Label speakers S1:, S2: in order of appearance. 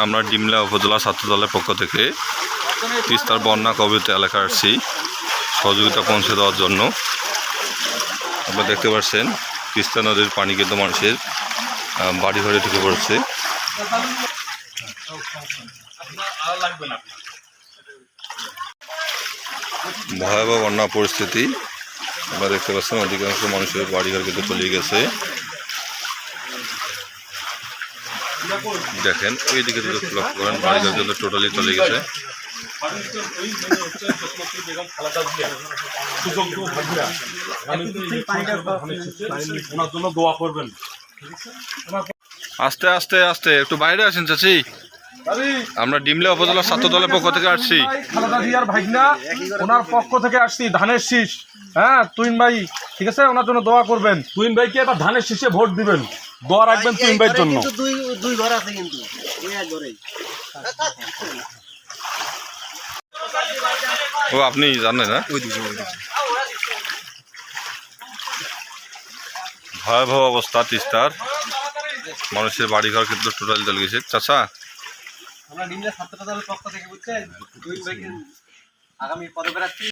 S1: আমরা ডিমলা উপজেলা ছাত্র দলের পক্ষ থেকে তিস্তার বন্যা কবিত এলাকা আসছি সহযোগিতা পৌঁছে দেওয়ার জন্য। আপনারা দেখতে পাচ্ছেন, তিস্তা নদীর পানি কিন্তু মানুষের বাড়ি ঘরে ঢুকে পড়ছে। ভয়াবহ বন্যা পরিস্থিতি, আপনারা দেখতে পাচ্ছেন, অধিকাংশ মানুষের বাড়িঘর কিন্তু তলিয়ে গেছে। দেখেন, ওইদিকে যদি লক্ষ্য করেন, বাড়িঘর কিন্তু টোটালি চলে গেছে। আস্তে আস্তে আস্তে, একটু বাইরে আসেন চাচি। আমরা ডিমলা উপজেলা ছাত্র দলের পক্ষ থেকে আসছি।
S2: ভাগনা, ওনার পক্ষ থেকে আসছি, ধানের শীষ। হ্যাঁ তুইন ভাই, ঠিক আছে? ওনার জন্য দোয়া করবেন। তুইন ভাইকে এবার ধানের শীষে ভোট দিবেন। দোয়া রাখবেন তুইন ভাইয়ের জন্য।
S3: কিন্তু দুই দুই ঘর আছে কিন্তু। এই এক ঘরেই।
S1: ও আপনি জানেন না ভয়াবহ অবস্থা তিস্তার। মানুষের বাড়িঘর কিন্তু টোটালি চলে গেছে। চাচা?
S3: আমরা নিম্নে ছাত্র দলের পক্ষ থেকে বুঝছেন দুই ভাইকে আগামী পদপ্রার্থী